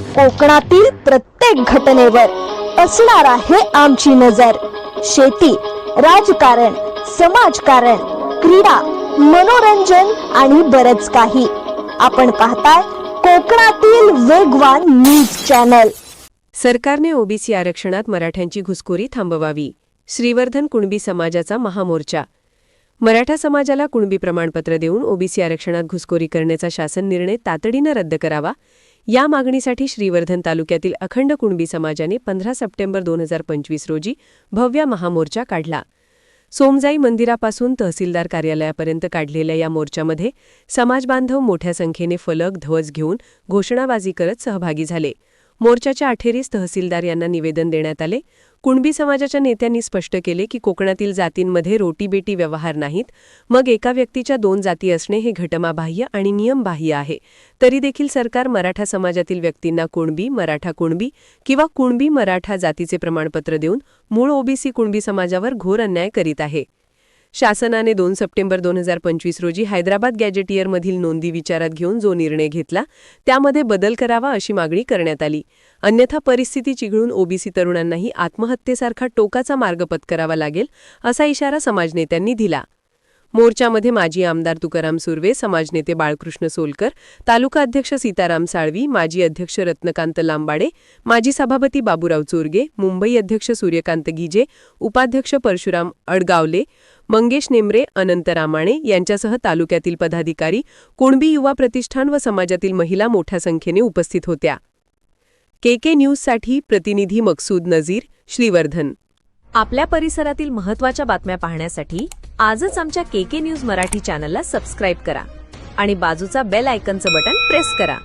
कोकणातील प्रत्येक घटनेवर असणार आहे आमची नजर. शेती राजकारण समाजकारण क्रीडा मनोरंजन आणि बरच काही. आपण पाहताय कोकणातील वेगवान न्यूज चॅनल. सरकारने ओबीसी आरक्षणात मराठ्यांची घुसखोरी थांबवावी. श्रीवर्धन कुणबी समाजाचा महामोर्चा. मराठा समाजाला कुणबी प्रमाणपत्र देऊन ओबीसी आरक्षणात घुसखोरी करण्याचा शासन निर्णय तातडीनं रद्द करावा या मागणीसाठी श्रीवर्धन तालुक्यातील अखंड कुणबी समाजाने पंधरा सप्टेंबर दोन हजार पंचवीस रोजी भव्य महामोर्चा काढला. सोमजाई मंदिरापासून तहसीलदार कार्यालयापर्यंत काढलेल्या या मोर्चामध्ये समाजबांधव मोठ्या संख्येने फलक ध्वज घेऊन घोषणाबाजी करत सहभागी झाले. मोर्चाच्या अखेरीस तहसीलदार यांना निवेदन देण्यात आले. कुणबी समाजाच्या नेत्यांनी स्पष्ट केले की कोकणातील जातींमध्ये रोटीबेटी व्यवहार नाहीत. मग एका व्यक्तीच्या दोन जाती असणे हे घटमाबाह्य आणि नियमबाह्य आहे. तरी देखील सरकार मराठा समाजातील व्यक्तींना कुणबी मराठा कुणबी किंवा कुणबी मराठा जातीचे प्रमाणपत्र देऊन मूळ ओबीसी कुणबी समाजावर घोर अन्याय करीत आहे. शासनाने दोन सप्टेंबर दोन हजार पंचवीस रोजी हैदराबाद गॅजेटियरमधील नोंदी विचारात घेऊन जो निर्णय घेतला त्यामध्ये बदल करावा अशी मागणी करण्यात आली. अन्यथा परिस्थिती चिघळून ओबीसी तरुणांनाही आत्महत्येसारखा टोकाचा मार्ग पत्करावा लागेल असा इशारा समाजनेत्यांनी दिला. मोर्चामध्ये माजी आमदार तुकाराम सुर्वे समाजनेते बाळकृष्ण सोलकर तालुका अध्यक्ष सीताराम साळवी माजी अध्यक्ष रत्नकांत लांबाडे माजी सभापती बाबूराव चोरगे मुंबई अध्यक्ष सूर्यकांत गिजे उपाध्यक्ष परशुराम अडगावले मंगेश नेमरे अनंत रामाणे यांच्यासह तालुक्यातील पदाधिकारी कुणबी युवा प्रतिष्ठान व समाजातील महिला मोठ्या संख्येने उपस्थित होत्या. केके न्यूजसाठी प्रतिनिधी मकसूद नझीर श्रीवर्धन. आपल्या परिसरातील महत्त्वाच्या बातम्या पाहण्यासाठी आजच आमच्या के के न्यूज मराठी चॅनलला सबस्क्राईब करा आणि बाजूचा बेल आयकनचं बटन प्रेस करा.